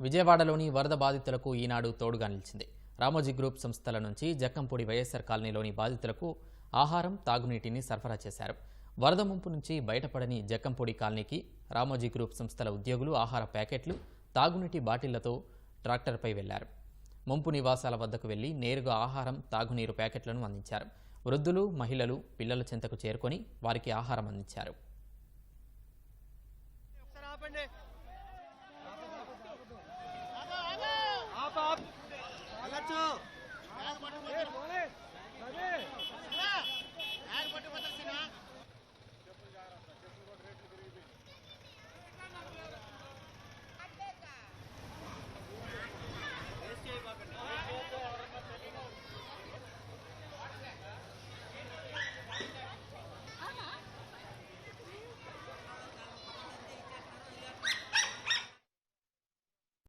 విజయవాడలోని వరద బాధితులకు ఈనాడు తోడుగా నిలిచింది. రామోజీ గ్రూప్ సంస్థల నుంచి జక్కంపూడి వైఎస్ఆర్ కాలనీలోని బాధితులకు ఆహారం తాగునీటిని సరఫరా చేశారు. వరద ముంపు నుంచి బయటపడని జక్కంపూడి కాలనీకి రామోజీ గ్రూప్ సంస్థల ఉద్యోగులు ఆహార ప్యాకెట్లు తాగునీటి బాటిళ్ళతో ట్రాక్టర్పై వెళ్ళారు. ముంపు నివాసాల వద్దకు వెళ్ళి నేరుగా ఆహారం తాగునీరు ప్యాకెట్లను అందించారు. వృద్ధులు మహిళలు పిల్లల చెంతకు చేరుకొని వారికి ఆహారం అందించారు. Toronto.